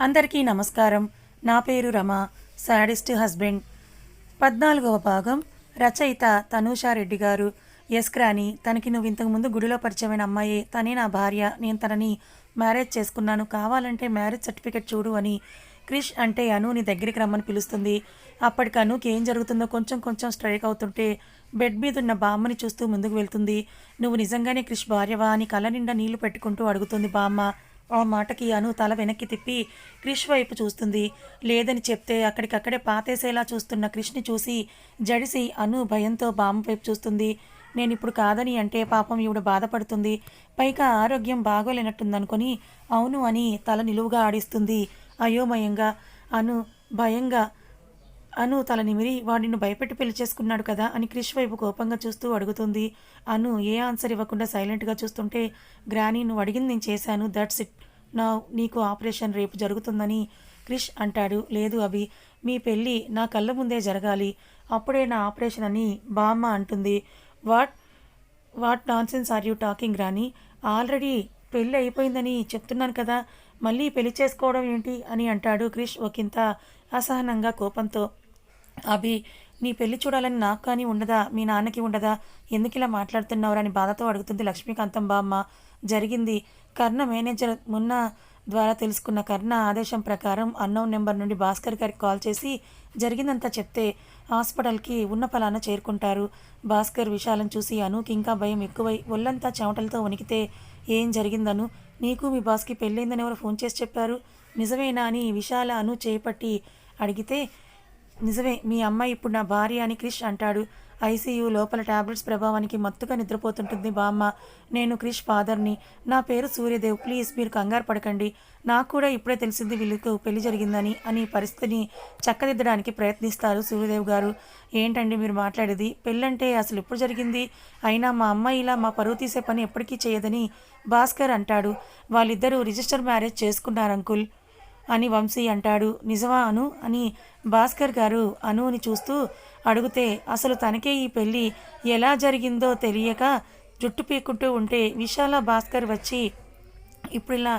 అందరికీ నమస్కారం. నా పేరు రమ. Sadist husband. పద్నాలుగవ భాగం. రచయిత తనూషారెడ్డి గారు. యస్క్రాని తనకి నువ్వు ఇంతకుముందు గుడిలో పరిచయమైన అమ్మాయి. తనే నా భార్య. నేను తనని మ్యారేజ్ చేసుకున్నాను. కావాలంటే మ్యారేజ్ సర్టిఫికెట్ చూడు అని క్రిష్ అంటే అను నీ దగ్గరికి రమ్మని పిలుస్తుంది. అప్పటికి అనుకి ఏం జరుగుతుందో కొంచెం కొంచెం స్ట్రైక్ అవుతుంటే బెడ్ మీద ఉన్న బామ్మని చూస్తూ ముందుకు వెళ్తుంది. నువ్వు నిజంగానే క్రిష్ భార్యవా అని కళ్ళ నిండా నీళ్ళు పెట్టుకుంటూ అడుగుతుంది బామ్మ. ఆ మాటకి అను తల వెనక్కి తిప్పి క్రిష్ వైపు చూస్తుంది. లేదని చెప్తే అక్కడికక్కడే పాతేసేలా చూస్తున్న క్రిష్ని చూసి జడిసి అను భయంతో బామ్మ వైపు చూస్తుంది. నేను ఇప్పుడు కాదని అంటే పాపం ఈవిడ బాధపడుతుంది. పైగా ఆరోగ్యం బాగోలేనట్టుందనుకొని అవును అని తల నిలువుగా ఆడిస్తుంది అయోమయంగా. అను భయంగా. అను తల నిమిరి వాడిని భయపెట్టి పెళ్ళి చేసుకున్నాడు కదా అని క్రిష్ వైపు కోపంగా చూస్తూ అడుగుతుంది. అను ఏ ఆన్సర్ ఇవ్వకుండా సైలెంట్గా చూస్తుంటే గ్రానీ నువ్వు అడిగింది నేను చేశాను. That's it. నా నీకు ఆపరేషన్ రేపు జరుగుతుందని క్రిష్ అంటాడు. లేదు అవి మీ పెళ్ళి నా కళ్ళ ముందే జరగాలి. అప్పుడే నా ఆపరేషన్ అని బామ్మ అంటుంది. What? What nonsense are you talking Rani already పెళ్ళి అయిపోయిందని చెప్తున్నాను కదా మళ్ళీ పెళ్ళి చేసుకోవడం ఏంటి? అని అంటాడు క్రిష్ ఒకంత అసహనంగా కోపంతో. అభి నీ పెళ్ళి చూడాలని నాకు కానీ ఉండదా? మీ నాన్నకి ఉండదా? ఎందుకు ఇలా మాట్లాడుతున్నావురా బాధతో అడుగుతుంది లక్ష్మీకాంతం బామ్మ. జరిగింది. కర్ణ మేనేజర్ మున్న ద్వారా తెలుసుకున్న కర్ణ ఆదేశం ప్రకారం అన్నౌన్ నెంబర్ నుండి భాస్కర్ గారికి కాల్ చేసి జరిగిందంతా చెప్తే హాస్పిటల్కి ఉన్న ఫలాన చేరుకుంటారు. భాస్కర్ విషయాలను చూసి అనుకి ఇంకా భయం ఎక్కువై ఒళ్ళంతా చెమటలతో వణికితే ఏం జరిగిందను? నీకు మీ బాస్కి పెళ్ళైందని ఎవరు ఫోన్ చేసి చెప్పారు. నిజమేనా అని విశాల అను చేపట్టి అడిగితే నిజమే మీ అమ్మాయి ఇప్పుడు నా భార్య అని క్రిష్ అంటాడు. ఐసీయూ లోపల టాబ్లెట్స్ ప్రభావానికి మత్తుగా నిద్రపోతుంటుంది బామ్మ. నేను క్రిష్ ఫాదర్ని. నా పేరు సూర్యదేవ్. ప్లీజ్ మీరు కంగారు పడకండి. నాకు కూడా ఇప్పుడే తెలిసింది వీళ్ళకు పెళ్ళి జరిగిందని అని పరిస్థితిని చక్కదిద్దడానికి ప్రయత్నిస్తారు సూర్యదేవ్ గారు. ఏంటండి మీరు మాట్లాడేది? పెళ్ళంటే అసలు ఎప్పుడు జరిగింది? అయినా మా అమ్మాయి ఇలా మా పరువు తీసే పని ఎప్పటికీ చేయదని భాస్కర్ అంటాడు. వాళ్ళిద్దరూ రిజిస్టర్ మ్యారేజ్ చేసుకున్నారు అంకుల్. అని వంశీ అంటాడు. నిజమా అను? అని భాస్కర్ గారు అనుని చూస్తూ అడిగితే అసలు తనకే ఈ పెళ్ళి ఎలా జరిగిందో తెలియక జుట్టు పీక్కుంటూ ఉంటే విశాల భాస్కర్ వచ్చి ఇప్పుడు ఇలా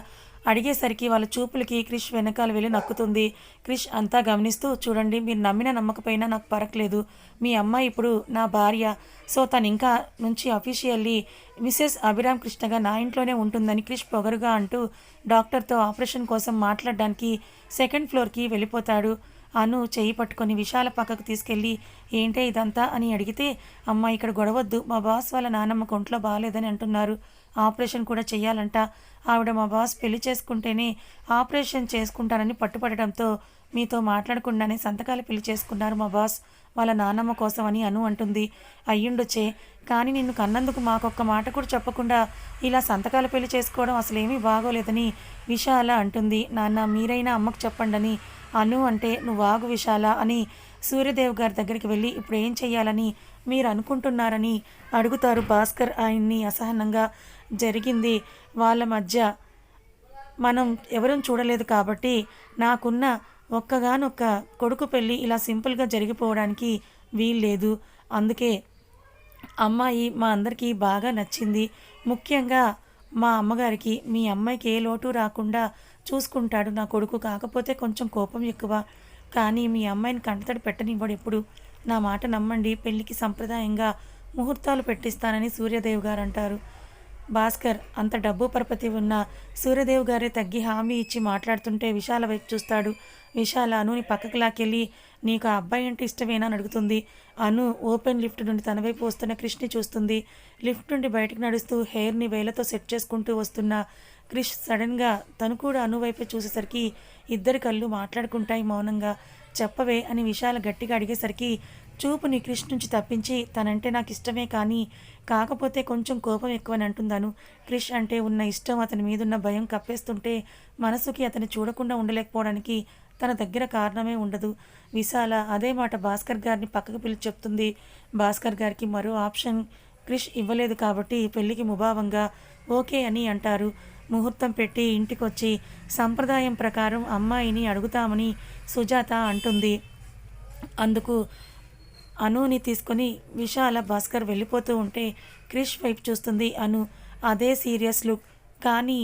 అడిగేసరికి వాళ్ళ చూపులకి క్రిష్ వెనకాల వెళ్ళి నక్కుతుంది. క్రిష్ అంతా గమనిస్తూ చూడండి మీరు నమ్మిన నమ్మకపోయినా నాకు పరకలేదు. మీ అమ్మాయి ఇప్పుడు నా భార్య. సో తను ఇంకా నుంచి అఫీషియల్లీ మిసెస్ అభిరామ్ కృష్ణగా నా ఇంట్లోనే ఉంటుందని క్రిష్ పొగరుగా అంటూ డాక్టర్తో ఆపరేషన్ కోసం మాట్లాడడానికి సెకండ్ ఫ్లోర్కి వెళ్ళిపోతాడు. అను చేయి పట్టుకొని విశాల పక్కకు తీసుకెళ్ళి ఏంటే ఇదంతా? అని అడిగితే అమ్మ ఇక్కడ గొడవద్దు. మా బాస్ వాళ్ళ నాన్నమ్మ ఒంట్లో బాగాలేదని అంటున్నారు. ఆపరేషన్ కూడా చెయ్యాలంట. ఆవిడ మా బాస్ పెళ్ళి చేసుకుంటేనే ఆపరేషన్ చేసుకుంటానని పట్టుపడడంతో మీతో మాట్లాడకుండానే సంతకాలు పెళ్ళి చేసుకున్నారు మా బాస్. వాళ్ళ నాన్నమ్మ కోసం అని అను అంటుంది. అయ్యుండొచ్చే. కానీ నిన్ను కన్నందుకు మాకొక్క మాట కూడా చెప్పకుండా ఇలా సంతకాలు పెళ్ళి చేసుకోవడం అసలేమీ బాగోలేదని విశాల అంటుంది. నాన్న మీరైనా అమ్మకు చెప్పండని అను అంటే నువ్వు ఆగు విశాల అని సూర్యదేవ్ గారి దగ్గరికి వెళ్ళి ఇప్పుడు ఏం చెయ్యాలని మీరు అనుకుంటున్నారని అడుగుతారు భాస్కర్ ఆయన్ని అసహనంగా. జరిగింది. వాళ్ళ మధ్య మనం ఎవరూ చూడలేదు కాబట్టి నాకున్న ఒక్కగానొక్క కొడుకు పెళ్ళి ఇలా సింపుల్గా జరిగిపోవడానికి వీల్లేదు. అందుకే అమ్మాయి మా అందరికీ బాగా నచ్చింది. ముఖ్యంగా మా అమ్మగారికి మీ అమ్మాయికి ఏ లోటు రాకుండా చూసుకుంటాడు నా కొడుకు. కాకపోతే కొంచెం కోపం ఎక్కువ. కానీ మీ అమ్మాయిని కంటతడి పెట్టనివ్వడు ఎప్పుడు. నా మాట నమ్మండి. పెళ్ళికి సంప్రదాయంగా ముహూర్తాలు పెట్టిస్తానని సూర్యదేవ్ గారు అంటారు భాస్కర్ అంత డబ్బు పరపతి ఉన్న సూర్యదేవ్ గారే తగ్గి హామీ ఇచ్చి మాట్లాడుతుంటే విశాల వైపు చూస్తాడు. విశాల అనుని పక్కకు లాకెళ్ళి నీకు ఆ అబ్బాయి అంటే ఇష్టమేనా? అని అడుగుతుంది. అను ఓపెన్ లిఫ్ట్ నుండి తన వైపు వస్తున్న క్రిష్ని చూస్తుంది. లిఫ్ట్ నుండి బయటకు నడుస్తూ హెయిర్ని వేలతో సెట్ చేసుకుంటూ వస్తున్న క్రిష్ సడన్గా తను కూడా అను వైపే చూసేసరికి ఇద్దరి కళ్ళు మాట్లాడుకుంటాయి మౌనంగా. చెప్పవే అని విశాల గట్టిగా అడిగేసరికి చూపుని క్రిష్ నుంచి తప్పించి తనంటే నాకు ఇష్టమే కానీ కాకపోతే కొంచెం కోపం ఎక్కువని అంటున్నాను క్రిష్ అంటే ఉన్న ఇష్టం అతని మీదున్న భయం కప్పేస్తుంటే మనసుకి అతని చూడకుండా ఉండలేకపోవడానికి తన దగ్గర కారణమే ఉండదు. విశాల అదే మాట భాస్కర్ గారిని పక్కకు పిలిచి చెప్తుంది. భాస్కర్ గారికి మరో ఆప్షన్ క్రిష్ ఇవ్వలేదు కాబట్టి పెళ్ళికి ముభావంగా ఓకే అని అంటారు. ముహూర్తం పెట్టి ఇంటికొచ్చి సంప్రదాయం ప్రకారం అమ్మాయిని అడుగుతామని సుజాత అంటుంది. అందుకు అనుని తీసుకొని విశాల భాస్కర్ వెళ్ళిపోతూ ఉంటే క్రిష్ వైపు చూస్తుంది అను. అదే సీరియస్ లుక్. కానీ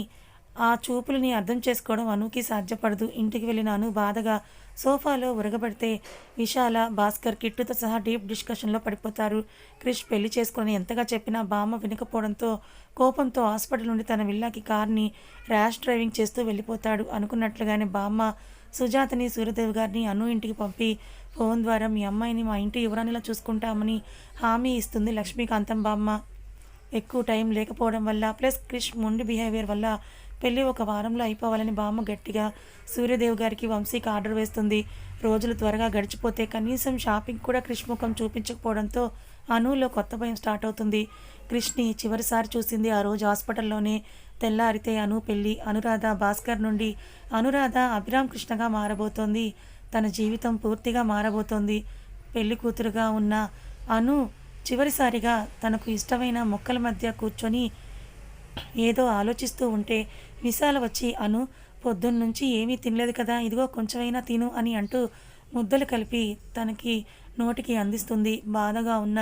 ఆ చూపులని అర్థం చేసుకోవడం అనుకి సాధ్యపడదు. ఇంటికి వెళ్ళిన అను బాధగా సోఫాలో ఉరగబడితే విశాల భాస్కర్ కిట్టుతో సహా డీప్ డిస్కషన్లో పడిపోతారు. క్రిష్ పెళ్ళి చేసుకుని ఎంతగా చెప్పినా బామ్మ వినకపోవడంతో కోపంతో హాస్పిటల్ నుండి తన విల్లాకి కార్ని ర్యాష్ డ్రైవింగ్ చేస్తూ వెళ్ళిపోతాడు. అనుకున్నట్లుగానే బామ్మ సుజాతని సూర్యదేవ్ గారిని అను ఇంటికి పంపి ఫోన్ ద్వారా మీ అమ్మాయిని మా ఇంటి యువరానిలా చూసుకుంటామని హామీ ఇస్తుంది లక్ష్మీకాంతం బామ్మ. ఎక్కువ టైం లేకపోవడం వల్ల ప్లస్ క్రిష్ మొండి బిహేవియర్ వల్ల పెళ్ళి ఒక వారంలో అయిపోవాలని బామ్మ గట్టిగా సూర్యదేవ్ గారికి వంశీకి ఆర్డర్ వేస్తుంది. రోజులు త్వరగా గడిచిపోతే కనీసం షాపింగ్ కూడా క్రిష్ ముఖం చూపించకపోవడంతో అనులో కొత్త భయం స్టార్ట్ అవుతుంది. క్రిష్ని చివరిసారి చూసింది. ఆ రోజు హాస్పిటల్లోనే తెల్లారితే అను పెళ్ళి అనురాధ భాస్కర్ నుండి అనురాధ అభిరామ్ కృష్ణగా మారబోతోంది. తన జీవితం పూర్తిగా మారబోతోంది. పెళ్ళి కూతురుగా ఉన్న అను చివరిసారిగా తనకు ఇష్టమైన మొక్కల మధ్య కూర్చొని ఏదో ఆలోచిస్తూ ఉంటే విశాల వచ్చి అను పొద్దున్నుంచి ఏమీ తినలేదు కదా ఇదిగో కొంచెమైనా తిను అని అంటూ ముద్దలు కలిపి తనకి నోటికి అందిస్తుంది. బాధగా ఉన్న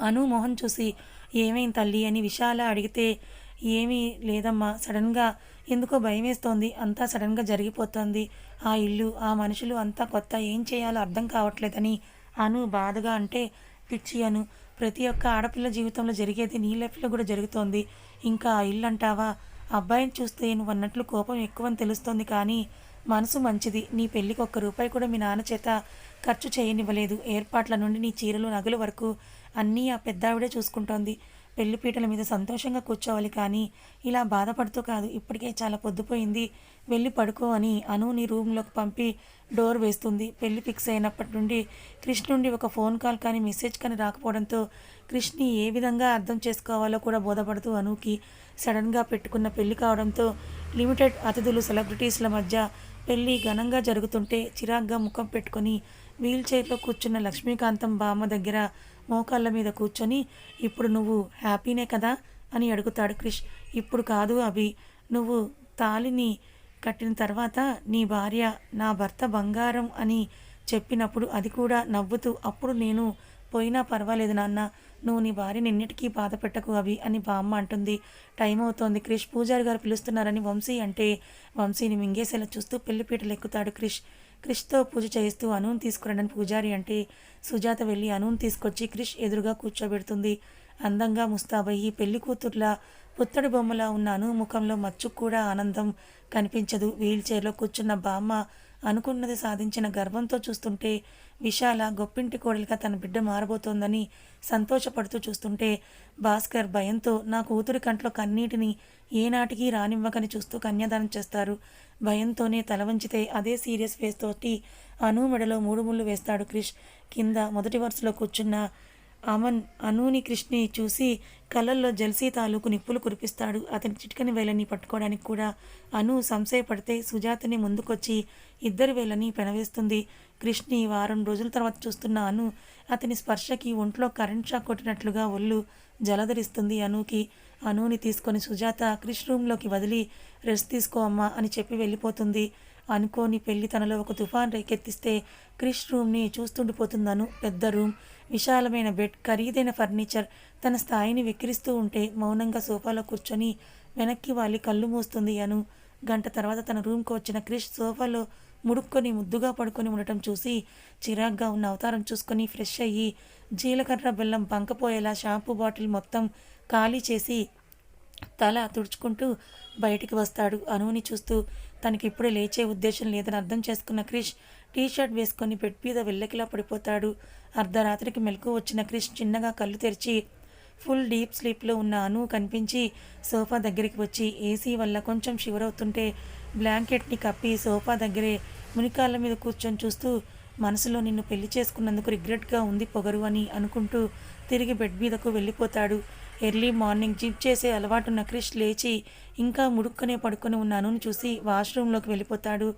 అను మొహం చూసి ఏమైంది తల్లి అని విశాల అడిగితే ఏమీ లేదమ్మా సడన్గా ఎందుకో భయం వేస్తోంది అంతా సడన్గా జరిగిపోతుంది. ఆ ఇల్లు ఆ మనుషులు అంతా కొత్త ఏం చేయాలో అర్థం కావట్లేదని అను బాధగా అంటే పిచ్చి అను ప్రతి ఒక్క ఆడపిల్ల జీవితంలో జరిగేది నీ లైఫ్లో కూడా జరుగుతోంది. ఇంకా ఆ ఇల్లు అంటావా? అబ్బాయిని చూస్తే నువ్వు అన్నట్లు కోపం ఎక్కువని తెలుస్తోంది కానీ మనసు మంచిది. నీ పెళ్ళికి ఒక్క రూపాయి కూడా మీ నాన్న చేత ఖర్చు చేయనివ్వలేదు. ఏర్పాట్ల నుండి నీ చీరలు నగలు వరకు అన్నీ ఆ పెద్దావిడే చూసుకుంటోంది. పెళ్ళిపీటల మీద సంతోషంగా కూర్చోవాలి కానీ ఇలా బాధపడుతూ కాదు. ఇప్పటికే చాలా పొద్దుపోయింది. వెళ్ళి పడుకో అని అనుని రూమ్లోకి పంపి డోర్ వేస్తుంది. పెళ్ళి ఫిక్స్ అయినప్పటి నుండి కృష్ణ నుండి ఒక ఫోన్ కాల్ కానీ మెసేజ్ కానీ రాకపోవడంతో క్రిష్ని ఏ విధంగా అర్థం చేసుకోవాలో కూడా బోధపడుతూ అనుకి సడన్గా పెట్టుకున్న పెళ్ళి కావడంతో లిమిటెడ్ అతిథులు సెలబ్రిటీస్ల మధ్య పెళ్ళి ఘనంగా జరుగుతుంటే చిరాగ్గా ముఖం పెట్టుకొని వీల్ చైర్లో కూర్చున్న లక్ష్మీకాంతం బామ్మ దగ్గర మోకాళ్ళ మీద కూర్చొని ఇప్పుడు నువ్వు హ్యాపీనే కదా? అని అడుగుతాడు క్రిష్. ఇప్పుడు కాదు అభి. నువ్వు తాలిని కట్టిన తర్వాత నీ భార్య నా భర్త బంగారం అని చెప్పినప్పుడు అది కూడా నవ్వుతూ అప్పుడు నేను పోయినా పర్వాలేదు నాన్న. నువ్వు నీ భార్యని ఎన్నిటికీ బాధ పెట్టకు అవి అని బామ్మ అంటుంది. టైం అవుతోంది క్రిష్. పూజారి గారు పిలుస్తున్నారని వంశీ అంటే వంశీని మింగేసేలా చూస్తూ పెళ్ళిపీటలు ఎక్కుతాడు క్రిష్. క్రిష్తో పూజ చేయిస్తూ అనూన్ తీసుకురండి పూజారి అంటే సుజాత వెళ్ళి అనూన్ తీసుకొచ్చి క్రిష్ ఎదురుగా కూర్చోబెడుతుంది. అందంగా ముస్తాబయ్యి పెళ్ళి కూతుర్లా పుత్తడి బొమ్మలా ఉన్న అను ముఖంలో మచ్చుకు కూడా ఆనందం కనిపించదు. వీల్ చైర్లో కూర్చున్న బామ్మ అనుకున్నది సాధించిన గర్వంతో చూస్తుంటే విశాల గొప్పింటి కోడలిగా తన బిడ్డ మారబోతోందని సంతోషపడుతూ చూస్తుంటే భాస్కర్ భయంతో నా కూతురి కంట్లో కన్నీటిని ఏనాటికి రానివ్వకని చూస్తూ కన్యాదానం చేస్తారు. భయంతోనే తల వంచితే అదే సీరియస్ ఫేస్ తోటి అను మెడలో మూడు ముళ్ళు వేస్తాడు క్రిష్. కింద మొదటి వరుసలో కూర్చున్న అమన్ అనూని కృష్ణి చూసి కళ్ళల్లో జల్సీ తాలూకు నిప్పులు కురిపిస్తాడు. అతని చిటికని వేలని పట్టుకోవడానికి కూడా అను సంశయపడితే సుజాతని ముందుకొచ్చి ఇద్దరి వేలని పెనవేస్తుంది. కృష్ణి వారం రోజుల తర్వాత చూస్తున్న అను అతని స్పర్శకి ఒంట్లో కరెంట్ షాక్ కొట్టినట్లుగా ఒళ్ళు జలధరిస్తుంది అనుకి. అనుని తీసుకొని సుజాత క్రిష్ రూమ్లోకి వదిలి రెస్ట్ తీసుకో అమ్మా అని చెప్పి వెళ్ళిపోతుంది. అనుకోని పెళ్ళి తనలో ఒక తుఫాన్ రేకెత్తిస్తే క్రిష్ రూమ్ని చూస్తుండిపోతుందను పెద్ద రూమ్ విశాలమైన బెడ్ ఖరీదైన ఫర్నిచర్ తన స్థాయిని వెక్కిరిస్తూ ఉంటే మౌనంగా సోఫాలో కూర్చొని వెనక్కి వాలి కళ్ళు మూస్తుంది అను. గంట తర్వాత తన రూమ్కి వచ్చిన క్రిష్ సోఫాలో ముడుక్కొని ముద్దుగా పడుకొని ఉండటం చూసి చిరాగ్గా ఉన్న అవతారం చూసుకొని ఫ్రెష్ అయ్యి జీలకర్ర బెల్లం బంకపోయేలా షాంపూ బాటిల్ మొత్తం ఖాళీ చేసి తల తుడుచుకుంటూ బయటికి వస్తాడు అనువుని చూస్తూ. తనకి ఇప్పుడే లేచే ఉద్దేశం లేదని అర్థం చేసుకున్న క్రిష్ టీ షర్ట్ వేసుకొని బెడ్ మీద వెళ్ళకిలా పడిపోతాడు. అర్ధరాత్రికి మెలకు వచ్చిన క్రిష్ చిన్నగా కళ్ళు తెరిచి ఫుల్ డీప్ స్లీప్లో ఉన్న అను కనిపించి సోఫా దగ్గరికి వచ్చి ఏసీ వల్ల కొంచెం షివర్ అవుతుంటే బ్లాంకెట్ని కప్పి సోఫా దగ్గరే మునికాళ్ళ మీద కూర్చొని చూస్తూ మనసులో నిన్ను పెళ్ళి చేసుకున్నందుకు రిగ్రెట్గా ఉంది పొగరు అని అనుకుంటూ తిరిగి బెడ్ మీదకు వెళ్ళిపోతాడు. ఎర్లీ మార్నింగ్ జిప్ చేసే అలవాటున్న క్రిష్ లేచి ఇంకా ముడుక్కునే పడుకొని ఉన్న అనుని చూసి వాష్రూమ్లోకి వెళ్ళిపోతాడు.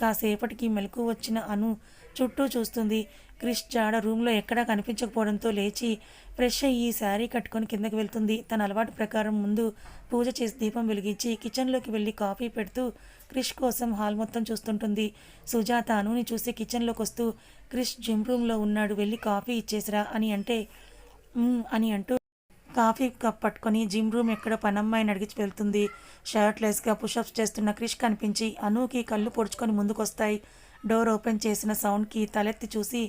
కాసేపటికి మెలకు వచ్చిన అను చుట్టూ చూస్తుంది. క్రిష్ జాడ రూమ్లో ఎక్కడా కనిపించకపోవడంతో లేచి ఫ్రెష్ అయ్యి శారీ కట్టుకొని కిందకి వెళ్తుంది. తన అలవాటు ప్రకారం ముందు పూజ చేసి దీపం వెలిగించి కిచెన్లోకి వెళ్ళి కాఫీ పెడుతూ క్రిష్ కోసం హాల్ మొత్తం చూస్తుంటుంది. సుజాత అనుని చూసి కిచెన్లోకి వస్తూ క్రిష్ జిమ్ రూమ్లో ఉన్నాడు వెళ్ళి కాఫీ ఇచ్చేసిరా అని అంటే అని అంటూ కాఫీ కప్ పట్టుకొని జిమ్ రూమ్ ఎక్కడ పనమ్మాయిని అడిగి వెళ్తుంది. షర్ట్లెస్గా పుషప్స్ చేస్తున్న క్రిష్ కనిపించి అనుకి కళ్ళు పొడుచుకొని ముందుకొస్తాయి. డోర్ ఓపెన్ చేసిన సౌండ్కి తలెత్తి చూసి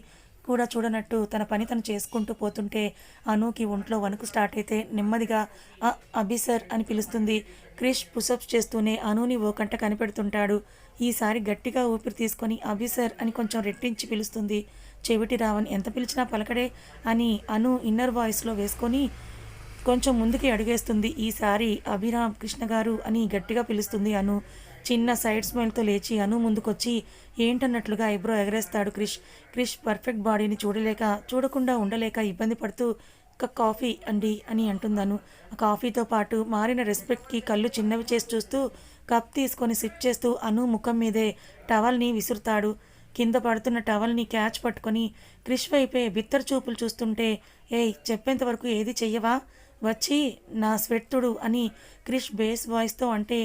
కూడా చూడనట్టు తన పని తను చేసుకుంటూ పోతుంటే అనుకి ఒంట్లో వణుకు స్టార్ట్ అయితే నెమ్మదిగా అభిసర్ అభి అని పిలుస్తుంది. క్రిష్ పుషప్స్ చేస్తూనే అనుని ఓ కంట కనిపెడుతుంటాడు. ఈసారి గట్టిగా ఊపిరి తీసుకొని అభిసర్ అని కొంచెం రెట్టించి పిలుస్తుంది. చెవిటి రావని ఎంత పిలిచినా పలకడే అని అను ఇన్నర్ వాయిస్లో వేసుకొని కొంచెం ముందుకి అడుగేస్తుంది. ఈసారి అభిరామ్ కృష్ణ గారు అని గట్టిగా పిలుస్తుంది అను. చిన్న సైడ్ స్మైల్తో లేచి అను ముందుకొచ్చి ఏంటన్నట్లుగా ఐబ్రో ఎగరేస్తాడు క్రిష్. క్రిష్ పర్ఫెక్ట్ బాడీని చూడలేక చూడకుండా ఉండలేక ఇబ్బంది పడుతూ ఒక కాఫీ అండి అని అంటుందను. ఆ కాఫీతో పాటు మారిన రెస్పెక్ట్కి కళ్ళు చిన్నవి చేసి చూస్తూ కప్ తీసుకొని సిప్ చేస్తూ అను ముఖం మీదే టవల్ని విసురుతాడు. కింద పడుతున్న టవల్ని క్యాచ్ పట్టుకొని క్రిష్ వైపే బిత్తర చూపులు చూస్తుంటే ఏయ్ చెప్పేంతవరకు ఏది చెయ్యవా? వచ్చి నా స్వెట్టుడు అని క్రిష్ బేస్ వాయిస్తో అంటే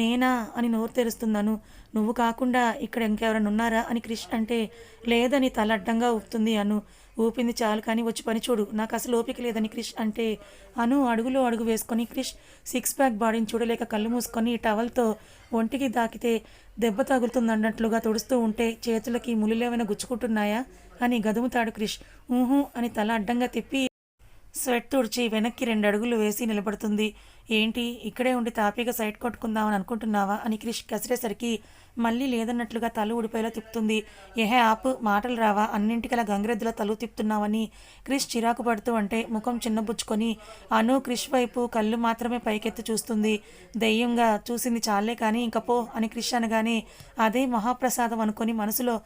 నేనా అని నోరు తెరుస్తున్నాను. నువ్వు కాకుండా ఇక్కడ ఇంకెవరైనా ఉన్నారా అని క్రిష్ అంటే లేదని తల అడ్డంగా ఊపుతుంది అను. ఊపింది చాలు కానీ వచ్చి పని చూడు. నాకు అసలు ఓపిక లేదని క్రిష్ అంటే అను అడుగులో అడుగు వేసుకొని క్రిష్ సిక్స్ ప్యాక్ బాడీని చూడలేక కళ్ళు మూసుకొని టవల్తో ఒంటికి దాకితే దెబ్బ తగులుతుందన్నట్లుగా తుడుస్తూ ఉంటే చేతులకి ములులేమైనా గుచ్చుకుంటున్నాయా అని గదుముతాడు క్రిష్. ఊహూ అని తల అడ్డంగా తిప్పి స్వెట్ తుడిచి వెనక్కి రెండు అడుగులు వేసి నిలబడుతుంది. ఏంటి ఇక్కడే ఉండి తాపీగా సైడ్ కొట్టుకుందామని అనుకుంటున్నావా అని క్రిష్ కసిరేసరికి మళ్ళీ లేదన్నట్లుగా తల ఊడిపోయేలా తిప్పుతుంది. ఏహే ఆపు మాటలు రావా అన్నింటికలా గంగిరెద్దులా తలు తిప్పుతున్నావని క్రిష్ చిరాకు పడుతూ అంటే ముఖం చిన్నబుచ్చుకొని అను క్రిష్ వైపు కళ్ళు మాత్రమే పైకెత్తి చూస్తుంది. దెయ్యంగా చూసింది చాలే కానీ ఇంక పో అని క్రిష్ అనగానే అదే మహాప్రసాదం అనుకొని మనసులో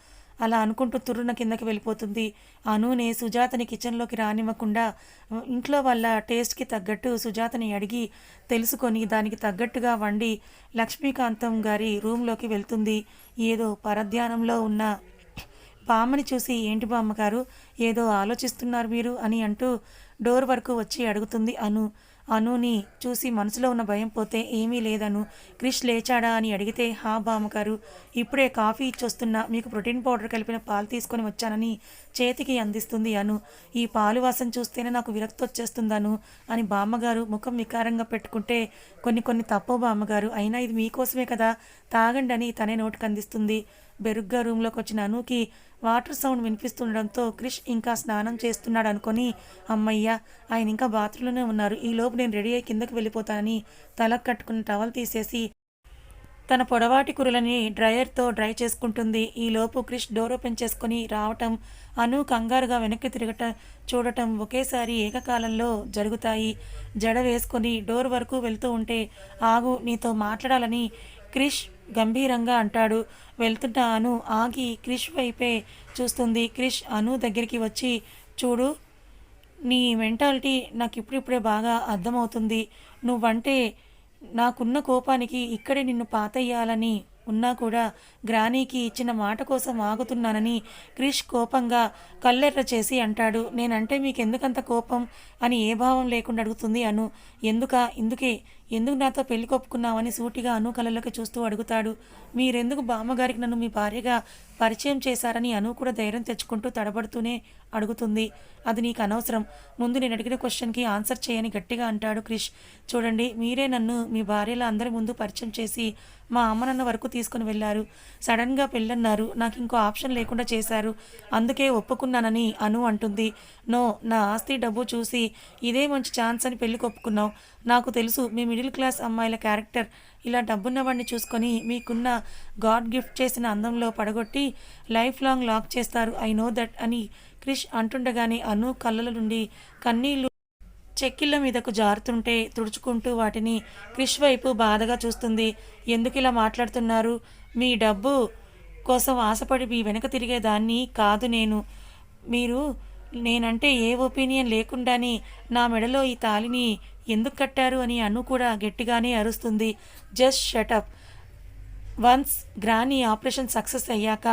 అలా అనుకుంటూ తుర్రున కిందకి వెళ్ళిపోతుంది. అనునే సుజాతని కిచెన్లోకి రానివ్వకుండా ఇంట్లో వాళ్ళ టేస్ట్కి తగ్గట్టు సుజాతని అడిగి తెలుసుకొని దానికి తగ్గట్టుగా వండి లక్ష్మీకాంతం గారి రూమ్లోకి వెళ్తుంది. ఏదో పరధ్యానంలో ఉన్న బామ్మని చూసి ఏంటి బామ్మగారు ఏదో ఆలోచిస్తున్నారు మీరు? అని అంటూ డోర్ వరకు వచ్చి అడుగుతుంది అను. అనుని చూసి మనసులో ఉన్న భయం పోతే ఏమీ లేదను. క్రిష్ లేచాడా అని అడిగితే హా బామ్మగారు ఇప్పుడే కాఫీ ఇచ్చొస్తున్నా మీకు ప్రోటీన్ పౌడర్ కలిపిన పాలు తీసుకొని వచ్చానని చేతికి అందిస్తుంది అను. ఈ పాలు వాసన చూస్తేనే నాకు విరక్తి వచ్చేస్తుందను అని బామ్మగారు ముఖం వికారంగా పెట్టుకుంటే కొన్ని కొన్ని తప్పవు బామ్మగారు అయినా ఇది మీకోసమే కదా తాగండి అని తనే నోటికి అందిస్తుంది. బెరుగ్గా రూమ్లోకి వచ్చిన అనుకి వాటర్ సౌండ్ వినిపిస్తుండడంతో క్రిష్ ఇంకా స్నానం చేస్తున్నాడు అనుకొని అమ్మయ్య ఆయన ఇంకా బాత్రూంలోనే ఉన్నారు. ఈలోపు నేను రెడీ అయ్యి కిందకు వెళ్ళిపోతానని తలకు కట్టుకున్న టవల్ తీసేసి తన పొడవాటి కురులని డ్రయర్తో డ్రై చేసుకుంటుంది. ఈలోపు క్రిష్ డోర్ ఓపెన్ చేసుకొని రావటం అను కంగారుగా వెనక్కి తిరగట చూడటం ఒకేసారి ఏకకాలంలో జరుగుతాయి. జడ వేసుకొని డోర్ వరకు వెళ్తూ ఉంటే ఆగు నీతో మాట్లాడాలని క్రిష్ గంభీరంగా అంటాడు. వెళ్తున్న అను ఆగి క్రిష్ వైపే చూస్తుంది. క్రిష్ అను దగ్గరికి వచ్చి చూడు నీ మెంటాలిటీ నాకు ఇప్పుడిప్పుడే బాగా అర్థమవుతుంది. నువ్వంటే నాకున్న కోపానికి ఇక్కడే నిన్ను పాతయ్యాలని ఉన్నా కూడా గ్రానీకి ఇచ్చిన మాట కోసం ఆగుతున్నానని క్రిష్ కోపంగా కల్లెర్ర చేసి అంటాడు. నేనంటే మీకు ఎందుకంత కోపం అని ఏ భావం లేకుండా అడుగుతుంది అను. ఎందుక? ఇందుకే ఎందుకు నాతో పెళ్ళి కొప్పుకున్నావని సూటిగా అను కళ్ళలోకి చూస్తూ అడుగుతాడు. మీరెందుకు బామ్మగారికి నన్ను మీ భార్యగా పరిచయం చేశారని అను కూడా ధైర్యం తెచ్చుకుంటూ తడబడుతూనే అడుగుతుంది. అది నీకు అనవసరం. ముందు నేను అడిగిన క్వశ్చన్కి ఆన్సర్ చేయని గట్టిగా అంటాడు క్రిష్. చూడండి మీరే నన్ను మీ భార్యల అందరి ముందు పరిచయం చేసి మా అమ్మ నాన్న వరకు తీసుకుని వెళ్ళారు. సడన్గా పెళ్ళన్నారు. నాకు ఇంకో ఆప్షన్ లేకుండా చేశారు. అందుకే ఒప్పుకున్నానని అను అంటుంది. నో నా ఆస్తి డబ్బు చూసి ఇదే మంచి ఛాన్స్ అని పెళ్ళి ఒప్పుకున్నావు నాకు తెలుసు మీ మిడిల్ క్లాస్ అమ్మాయిల క్యారెక్టర్. ఇలా డబ్బున్నవాడిని చూసుకొని మీకున్న గాడ్ గిఫ్ట్ చేసిన అందంలో పడగొట్టి లైఫ్ లాంగ్ లాక్ చేస్తారు ఐ నో దట్ అని క్రిష్ అంటుండగానే అను కళ్ళల నుండి కన్నీళ్ళు చెక్కిళ్ళ మీదకు జారుతుంటే తుడుచుకుంటూ వాటిని క్రిష్ వైపు బాధగా చూస్తుంది. ఎందుకు ఇలా మాట్లాడుతున్నారు? మీ డబ్బు కోసం ఆశపడి మీ వెనక తిరిగేదాన్ని కాదు నేను. మీరు నేనంటే ఏ ఒపీనియన్ లేకుండానే నా మెడలో ఈ తాలిని ఎందుకు కట్టారు అని అను కూడా గట్టిగానే అరుస్తుంది. Just shut up once granny operation success అయ్యాక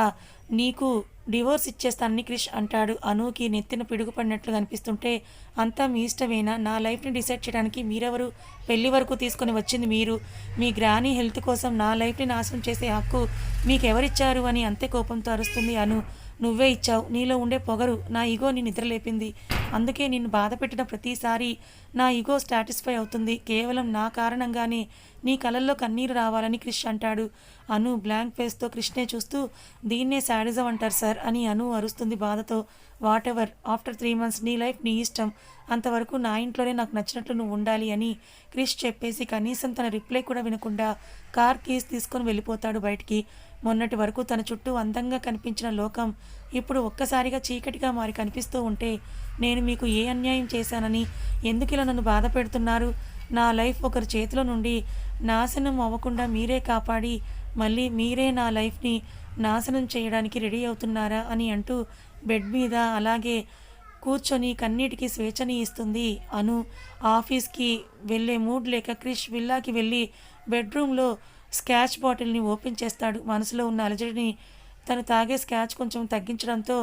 నీకు డివోర్స్ ఇచ్చేస్తానని క్రిష్ అంటాడు. అనుకి నెత్తిన పిడుగుపడినట్లు కనిపిస్తుంటే అంతా మీ ఇష్టమేనా? నా లైఫ్ని డిసైడ్ చేయడానికి మీరెవరు పెళ్ళి వరకు తీసుకొని వచ్చింది మీరు? మీ గ్రానీ హెల్త్ కోసం నా లైఫ్ని నాశనం చేసే హక్కు మీకెవరిచ్చారు అని అంతే కోపంతో అరుస్తుంది అను. నువ్వే ఇచ్చావు. నీలో ఉండే పొగరు నా ఈగో నీ నిద్రలేపింది అందుకే నిన్ను బాధ పెట్టిన ప్రతిసారి నా ఈగో సాటిస్ఫై అవుతుంది. కేవలం నా కారణంగానే నీ కలల్లో కన్నీరు రావాలని క్రిష్ అంటాడు. అను బ్లాంక్ ఫేస్తో క్రిష్నే చూస్తూ దీన్నే శాడిజం అంటారు సార్ అని అను అరుస్తుంది బాధతో. Whatever after three months నీ లైఫ్ నీ ఇష్టం. అంతవరకు నా ఇంట్లోనే నాకు నచ్చినట్లు నువ్వు ఉండాలి అని క్రిష్ చెప్పేసి కనీసం తన రిప్లై కూడా వినకుండా కార్ కీస్ తీసుకొని వెళ్ళిపోతాడు బయటికి. మొన్నటి వరకు తన చుట్టూ అందంగా కనిపించిన లోకం ఇప్పుడు ఒక్కసారిగా చీకటిగా మారి కనిపిస్తూ ఉంటే నేను మీకు ఏ అన్యాయం చేశానని ఎందుకు ఇలా నన్ను బాధ పెడుతున్నారు? నా లైఫ్ ఒకరి చేతిలో నుండి నాశనం అవ్వకుండా మీరే కాపాడి మళ్ళీ మీరే నా లైఫ్ని నాశనం చేయడానికి రెడీ అవుతున్నారా అని అంటూ బెడ్ మీద అలాగే కూర్చొని కన్నీటికి స్వేచ్ఛని ఇస్తుంది అను. ఆఫీస్కి వెళ్ళే మూడ్ లేక క్రిష్ విల్లాకి వెళ్ళి బెడ్రూమ్లో స్కాచ్ బాటిల్ని ఓపెన్ చేస్తాడు. మనసులో ఉన్న అలజడిని తను తాగే స్కాచ్ కొంచెం తగ్గించడంతో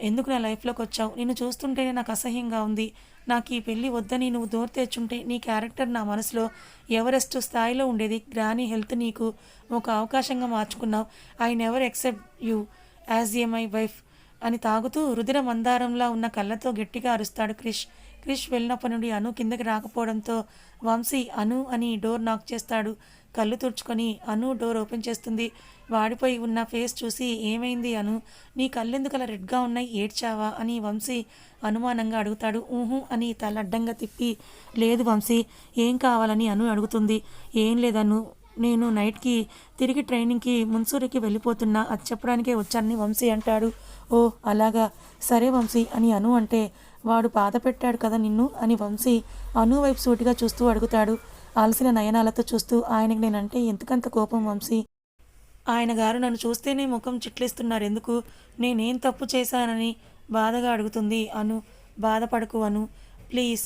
ఎందుకు నా లైఫ్లోకి వచ్చావు? నిన్ను చూస్తుంటేనే నాకు అసహ్యంగా ఉంది. నాకు ఈ పెళ్ళి వద్దని నువ్వు దూర తెచ్చుంటే నీ క్యారెక్టర్ నా మనసులో ఎవరెస్ట్ స్థాయిలో ఉండేది. గ్రానీ హెల్త్ నీకు ఒక అవకాశంగా మార్చుకున్నావు. I never except you as a my wife అని తాగుతూ రుదిర మందారంలా ఉన్న కళ్ళతో గట్టిగా అరుస్తాడు క్రిష్. క్రిష్ వెళ్ళినప్పటి నుండి అను కిందకి రాకపోవడంతో వంశీ అను అని డోర్ నాక్ చేస్తాడు. కళ్ళు తుడుచుకొని అను డోర్ ఓపెన్ చేస్తుంది. వాడిపోయి ఉన్న ఫేస్ చూసి ఏమైంది అను? నీ కళ్ళెందుకు అలా రెడ్గా ఉన్నాయి? ఏడ్చావా? అని వంశీ అనుమానంగా అడుగుతాడు. ఊహు అని తల అడ్డంగా తిప్పి లేదు వంశీ ఏం కావాలని అను అడుగుతుంది. ఏం లేదను నేను నైట్కి తిరిగి ట్రైనింగ్కి మున్సూరికి వెళ్ళిపోతున్నా. అది చెప్పడానికే వచ్చానని వంశీ అంటాడు. ఓ అలాగా? సరే వంశీ అని అను అంటే వాడు బాధ పెట్టాడు కదా నిన్ను? అని వంశీ అను వైపు సూటిగా చూస్తూ అడుగుతాడు. అలసిన నయనాలతో చూస్తూ ఆయనకి నేనంటే ఎంతకంత కోపం వంశీ? ఆయన గారు నన్ను చూస్తేనే ముఖం చిట్లిస్తున్నారు. ఎందుకు? నేనేం తప్పు చేశానని బాధగా అడుగుతుంది అను. బాధపడకు అను. ప్లీజ్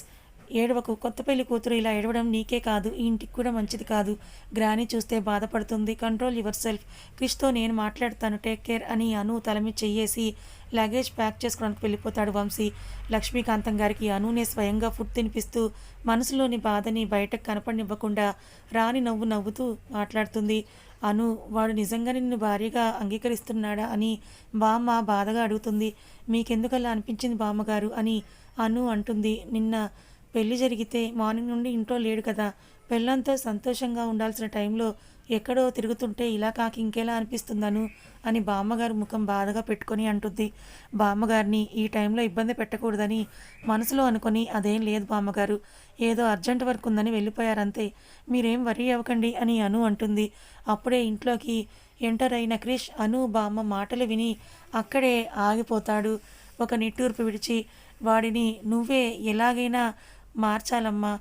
ఏడవకు కొత్త పెళ్ళి కూతురు ఇలా ఏడవడం నీకే కాదు ఈ ఇంటికి కూడా మంచిది కాదు. గ్రాని చూస్తే బాధపడుతుంది. Control your self. క్రిష్తో నేను మాట్లాడతాను టేక్ కేర్ అని అను తలమి చెయ్యేసి లగేజ్ ప్యాక్ చేసుకోవడానికి వెళ్ళిపోతాడు వంశీ. లక్ష్మీకాంతం గారికి అనునే స్వయంగా ఫుడ్ తినిపిస్తూ మనసులోని బాధని బయటకు కనపడినివ్వకుండా రాని నవ్వు నవ్వుతూ మాట్లాడుతుంది. అను వాడు నిజంగా నిన్ను భారీగా అంగీకరిస్తున్నాడా అని బామ్మ బాధగా అడుగుతుంది. మీకెందుకలా అనిపించింది బామ్మగారు అని అను అంటుంది. నిన్న పెళ్ళి జరిగితే మార్నింగ్ నుండి ఇంట్లో లేడు కదా. పెళ్ళంతో సంతోషంగా ఉండాల్సిన టైంలో ఎక్కడో తిరుగుతుంటే ఇలా కాక ఇంకెలా అనిపిస్తుందను అని బామ్మగారు ముఖం బాధగా పెట్టుకొని అంటుంది. బామ్మగారిని ఈ టైంలో ఇబ్బంది పెట్టకూడదని మనసులో అనుకొని అదేం లేదు బామ్మగారు. ఏదో అర్జెంట్ వర్క్ ఉందని వెళ్ళిపోయారంతే. మీరేం వరీ అవ్వకండి అని అను అంటుంది. అప్పుడే ఇంట్లోకి ఎంటర్ అయిన క్రిష్ అను బామ్మ మాటలు విని అక్కడే ఆగిపోతాడు. ఒక నిట్టూర్పు విడిచి వాడిని నువ్వే ఎలాగైనా మార్చాలమ్మా.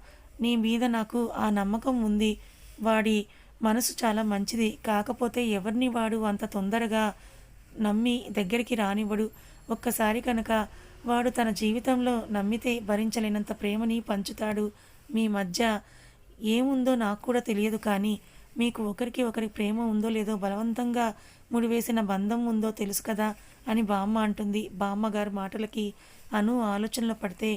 నీ మీద నాకు ఆ నమ్మకం ఉంది. వాడి మనసు చాలా మంచిది. కాకపోతే ఎవరిని వాడు అంత తొందరగా నమ్మి దగ్గరికి రానివ్వడు. ఒక్కసారి కనుక వాడు తన జీవితంలో నమ్మితే భరించలేనంత ప్రేమని పంచుతాడు. మీ మధ్య ఏముందో నాకు కూడా తెలియదు కానీ మీకు ఒకరికి ఒకరి ప్రేమ ఉందో లేదో బలవంతంగా ముడివేసిన బంధం ఉందో తెలుసు కదా అని బామ్మ అంటుంది. బామ్మగారు మాటలకి అను ఆలోచనలో పడితే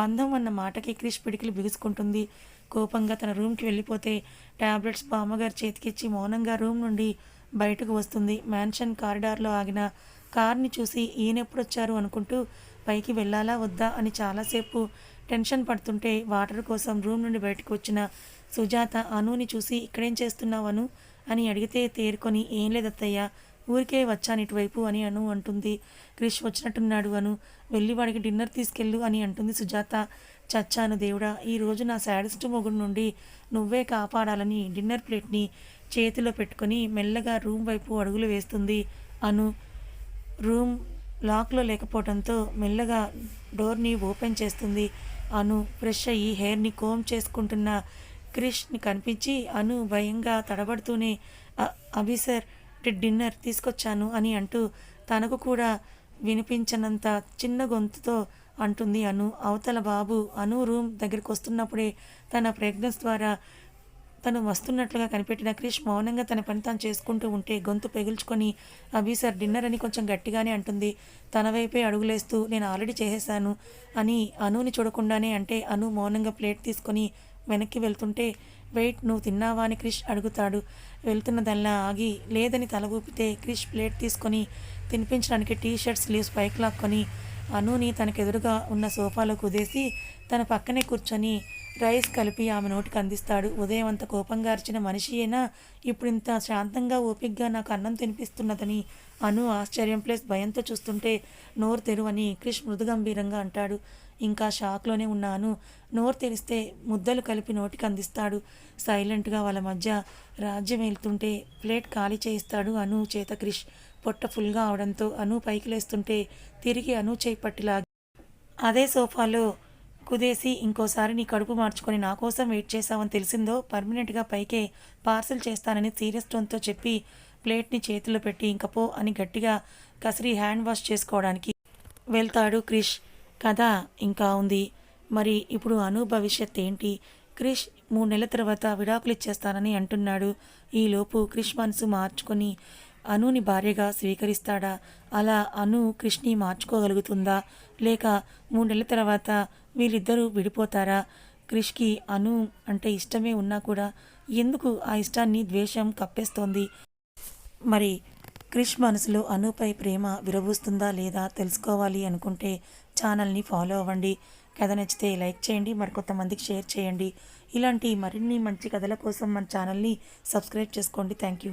బంధం అన్న మాటకి క్రిష్ పిడికిలు బిగుసుకుంటుంది. కోపంగా తన రూమ్కి వెళ్ళిపోతే టాబ్లెట్స్ బామ్మగారి చేతికిచ్చి మౌనంగా రూమ్ నుండి బయటకు వస్తుంది. మ్యాన్షన్ కారిడార్లో ఆగిన కార్ని చూసి ఈయనెప్పుడు వచ్చారు అనుకుంటూ పైకి వెళ్ళాలా వద్దా అని చాలాసేపు టెన్షన్ పడుతుంటే వాటర్ కోసం రూమ్ నుండి బయటకు వచ్చిన సుజాత అనుని చూసి ఇక్కడేం చేస్తున్నావను అని అడిగితే తేరుకొని ఏం లేదత్తయ్య ఊరికే వచ్చాను ఇటువైపు అని అను అంటుంది. క్రిష్ వచ్చినట్టున్నాడు అను. వెళ్ళి వాడికి డిన్నర్ తీసుకెళ్ళు అని అంటుంది సుజాత. చచ్చాను దేవుడా ఈ రోజు నా శాడిస్ట్ మొగుడు నుండి నువ్వే కాపాడాలని డిన్నర్ ప్లేట్ని చేతిలో పెట్టుకొని మెల్లగా రూమ్ వైపు అడుగులు వేస్తుంది అను. రూమ్ లాక్లో లేకపోవడంతో మెల్లగా డోర్ని ఓపెన్ చేస్తుంది అను. ఫ్రెష్ అయ్యి హెయిర్ని కోమ్ చేసుకుంటున్న క్రిష్ని కనిపించి అను భయంగా తడబడుతూనే అభి సార్ డిన్నర్ తీసుకొచ్చాను అని అంటూ తనకు కూడా వినిపించనంత చిన్న గొంతుతో అంటుంది అను. అవతల బాబు అను రూమ్ దగ్గరికి వస్తున్నప్పుడే తన ప్రెగ్నెన్స్ ద్వారా తను వస్తున్నట్లుగా కనిపెట్టిన క్రిష్ మౌనంగా తన పని తాను చేసుకుంటూ ఉంటే గొంతు పెగుల్చుకొని అభి సార్ డిన్నర్ అని కొంచెం గట్టిగానే అంటుంది. తన వైపే అడుగులేస్తూ నేను ఆల్రెడీ చేసేసాను అని అనుని చూడకుండానే అంటే అను మౌనంగా ప్లేట్ తీసుకొని వెనక్కి వెళ్తుంటే వెయిట్ నువ్వు తిన్నావా? అని క్రిష్ అడుగుతాడు. వెళ్తున్నదల్లా ఆగి లేదని తల ఊపితే క్రిష్ ప్లేట్ తీసుకొని తినిపించడానికి టీ షర్ట్ స్లీవ్స్ పైకి లాక్కొని అనుని తనకెదురుగా ఉన్న సోఫాలో కుదేసి తన పక్కనే కూర్చొని రైస్ కలిపి ఆమె నోటికి అందిస్తాడు. ఉదయం అంత కోపంగా అరిచిన మనిషి అయినా ఇప్పుడు ఇంత శాంతంగా ఓపిగ్గా నాకు అన్నం తినిపిస్తున్నదని అను ఆశ్చర్యం ప్లస్ భయంతో చూస్తుంటే నోరు తెరువని క్రిష్ మృదుగంభీరంగా అంటాడు. ఇంకా షాక్లోనే ఉన్నాను. నోరు తెరిస్తే ముద్దలు కలిపి నోటికి అందిస్తాడు. సైలెంట్గా వాళ్ళ మధ్య రాజ్యం వెళ్తుంటే ప్లేట్ ఖాళీ చేయిస్తాడు అను చేత క్రిష్. పొట్ట ఫుల్గా అవడంతో అను పైకి లేస్తుంటే తిరిగి అను చేయి పట్టిలాగి అదే సోఫాలో కుదేసి ఇంకోసారి నీ కడుపు మార్చుకొని నా కోసం వెయిట్ చేశావని తెలిసిందో పర్మనెంట్గా పైకే పార్సిల్ చేస్తానని సీరియస్ టోన్తో చెప్పి ప్లేట్ని చేతిలో పెట్టి ఇంక పో అని గట్టిగా కసిరి హ్యాండ్ వాష్ చేసుకోవడానికి వెళ్తాడు క్రిష్. కథ ఇంకా ఉంది. మరి ఇప్పుడు అను భవిష్యత్ ఏంటి? క్రిష్ మూడు నెలల తర్వాత విడాకులు ఇచ్చేస్తానని అంటున్నాడు. ఈలోపు క్రిష్ మనసు మార్చుకొని అనుని భార్యగా స్వీకరిస్తాడా? అలా అను క్రిష్ని మార్చుకోగలుగుతుందా? లేక మూడు నెలల తర్వాత వీళ్ళిద్దరూ విడిపోతారా? క్రిష్కి అను అంటే ఇష్టమే ఉన్నా కూడా ఎందుకు ఆ ఇష్టాన్ని ద్వేషం కప్పేస్తోంది? మరి క్రిష్ మనసులో అనుపై ప్రేమ విరబూస్తుందా లేదా తెలుసుకోవాలి అనుకుంటే ఛానల్ని ఫాలో అవ్వండి. కథ నచ్చితే లైక్ చేయండి మరి కొంతమందికి షేర్ చేయండి. ఇలాంటి మరిన్ని మంచి కథల కోసం మన ఛానల్ని సబ్స్క్రైబ్ చేసుకోండి. Thank you.